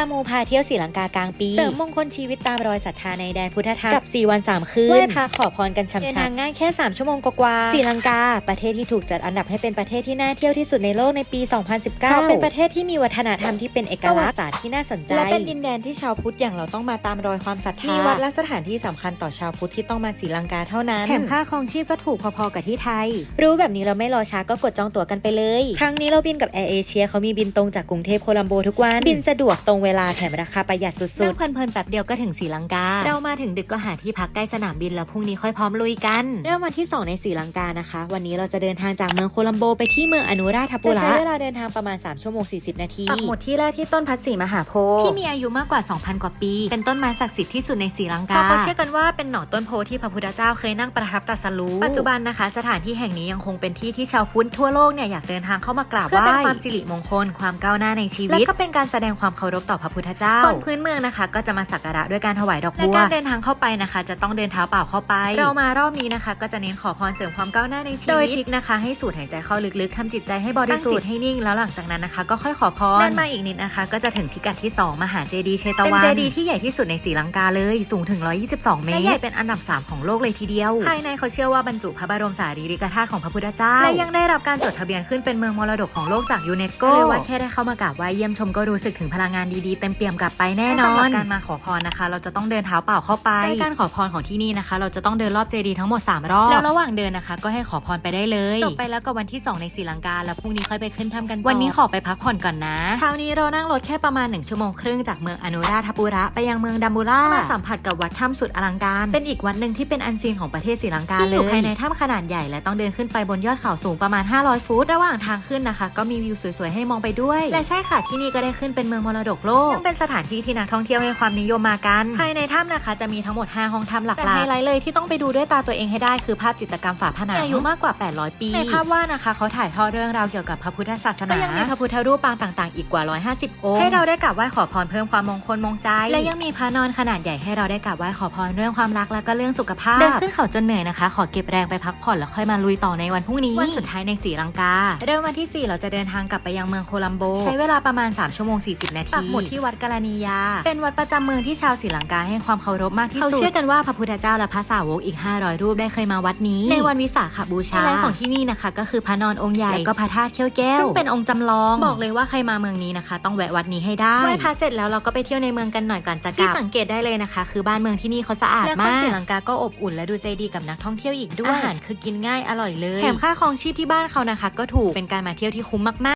ามูพาเที่ยวศรีลังกากลางปี เสริมมงคลชีวิตตามรอยศรัทธาในแดนพุทธธรรมกับ 4 วัน 3 คืนไหว้พระขอพรกันช่ำๆเดินทางง่ายแค่ 3 ชั่วโมงกว่าๆศรีลังกา ประเทศที่ถูกจัดอันดับให้เป็นประเทศที่น่าเที่ยวที่สุดในโลกในปี 2019เพราะเป็นประเทศที่มีวัฒนธรรมที่เป็นเอกลักษณ์ศาสตร์ที่น่าสนใจและเป็นดินแดนที่ชาวพุทธอย่างเราต้องมาตามรอยความศรัทธามีวัดและสถานที่สำคัญต่อชาวพุทธที่ต้องมาศรีลังกาเท่านั้นแถมค่าครองชีพก็ถูกพอๆกับที่ไทย รู้แบบนี้เราไม่รอช้าก็กดจองตั๋วกันไปเลย ครั้งนี้เราบินกับแอร์เอเชียเขามีบินตรงจากกรุงเทพโคลัมโบทุกวันบินสะดวกตรงเวลาแถมราคาประหยัดสุดๆนั่งเพลินๆแบบเดียวก็ถึงศรีลังกา เรามาถึงดึกก็หาที่พักใกล้สนามบินแล้วพรุ่งนี้ค่อยพร้อมลุยกัน เริ่มวันที่ 2 ในศรีลังกานะคะ วันนี้เราจะเดินทางจากเมืองโคลัมโบไปที่เมืองอนุราธปุระจะใช้เวลาเดินทางประมาณ 3 ชั่วโมง 40 นาทีปักหมุดที่แรกที่ต้นพัดศรีมหาโพธิ์ที่มีอายุมากกว่า 2,000 กว่าปี เป็นต้นไม้ศักดิ์สิทธิ์ที่สุดในศรีลังกาเขาเชื่อกันว่าเป็นหน่อต้นโพธิ์ที่พระพุทธเจ้าเคยนั่งประทับตรัสรู้ปัจจุบันนะคะ สถานที่แห่งนี้ยังคงเป็นที่ที่ชาวพุทธทั่วโลกเนี่ยอยากเดินทางเข้ามากราบไหว้เพื่อเป็นความสิริมงคลความก้าวหน้าในชีวิตและก็เป็นการแสดงความเคารพต่อพระพุทธเจ้าคนพื้นเมืองนะคะ ก็จะมาสักการะด้วยการถวายดอกบัวและการเดินทางเข้าไปนะคะ จะต้องเดินเท้าเปล่าเข้าไป เรามารอบนี้นะคะ ก็จะเน้นขอพรเสริมความก้าวหน้าในชีวิตโดยทริกนะคะ ให้สูดหายใจเข้าลึกๆทำจิตใจให้บริสุทธิ์ให้นิ่งแล้วหลังจากนั้นนะคะ ก็ค่อยขอพรเดินมาอีกนิดนะคะ ก็จะถึงพิกัดที่ 2 มหาเจดีย์เชตวันเป็นเจดีย์ที่ใหญ่ที่สุดในศรีลังกาเลยสูงถึง 122 เมตรและใหญ่เป็นอันดับ 3 ของโลกเลยทีเดียวภายในเขาเชื่อว่าบรรจุพระบรมสารีริกธาตุของพระพุทธเจ้าและยังได้รับการจดทะเบียนขึ้นเป็นเมืองมรดกของโลกจากยูเนสโกเลยว่าแค่ได้เข้ามากราบไหว้เยี่ยมชมก็รู้สึกถึงพลังงานดีๆเต็มเปี่ยมกลับไปแน่นอนสำหรับการมาขอพรนะคะ เราจะต้องเดินเท้าเปล่าเข้าไปโดยการขอพรของที่นี่นะคะ เราจะต้องเดินรอบเจดีย์ทั้งหมด 3 รอบ แล้วระหว่างเดินนะคะ ก็ให้ขอพรไปได้เลยจบไปแล้วก็วันที่ 2 ในศรีลังกา แล้วพรุ่งนี้ค่อยไปขึ้นถ้ำกันต่อวันนี้ขอไปพักผ่อนก่อนนะเช้านี้เรานั่งรถแค่ประมาณ1ชั่วโมงครึ่งจากเมืองอนุราธปุระไปยังเมืองดัมบูรามาสัมผัสกับวัดถ้ำสุดอลังการ เป็นอีกวัดหนึ่งที่เป็นอันซีนของประเทศศรีลังกาเลยที่อยู่ภายในถ้ำขนาดใหญ่และต้องเดินขึ้นไปบนยอดเขาสูงประมาณ 500 ฟุต ระหว่างทางขึ้นนะคะ ก็มีวิวสวยๆให้มองไปด้วย และใช่ค่ะที่นี่ก็ได้ขึ้นเป็นเมืองมรดกโลกยังเป็นสถานที่ที่นักท่องเที่ยวให้ความนิยมมากัน ภายในถ้ำนะคะ จะมีทั้งหมด 5 ห้องถ้ำหลักๆแต่ไฮไลท์เลยที่ต้องไปดูด้วยตาตัวเองให้ได้คือภาพจิตรกรรมฝาผนังมีอายุมากกว่า 800 ปี ในภาพวาดนะคะเขาถ่ายทอดเรื่องราวเกี่ยวกับพระพุทธศาสนา ก็ยังมีพระพุทธรูปปางต่างๆ อีกกว่า 150 องค์ ให้เราได้กราบไหว้ขอพรเพิ่มความมงคลมงใจ และยังมีพระนอนขนาดใหญ่ให้เราได้กราบไหว้ขอพรเรื่องความรักและก็เรื่องสุขภาพเดินขึ้นเขาจนเหนื่อยนะคะ ขอเก็บแรงไปพักผ่อนแล้วค่อยมาลุยต่อในวันพรุ่งนี้วันสุดท้ายในศรีลังกาเริ่มวันที่ 4 เราจะเดินทางกลับไปยังเมืองโคลัมโบ ใช้เวลาประมาณ 3 ชั่วโมง 40 นาทีปักหมุดที่วัดกาลานียา เป็นวัดประจำเมืองที่ชาวศรีลังกาให้ความเคารพมากที่สุด เขาเชื่อกันว่าพระพุทธเจ้าและพระสาวกอีก 500 รูปได้เคยมาวัดนี้ ในวันวิสาขบูชาไฮไลท์ของที่นี่นะคะ ก็คือพระนอนองค์ใหญ่และก็พระธาตุเขี้ยวแก้วซึ่งเป็นองค์จำลองบอกเลยว่าใครมาเมืองนี้นะคะ ต้องแวะวัดนี้ให้ได้ไหว้พระเสร็จแล้วเราก็ไปเที่ยวในเมืองกันหน่อยก่อนจะกลับที่สังเกตได้เลยนะคะ คือบ้านเมืองที่นี่เขาสะอาดมากและคนศรีลังกาก็อบอุ่นและดูใจดีกับนักท่องเที่ยวอีกด้วยอาหารคือกินง่ายอร่อยเลยแถมค่าครองชีพที่บ้านเขานะคะ ก็ถูกเป็นการมาเที่ยวที่คุ้มมากๆ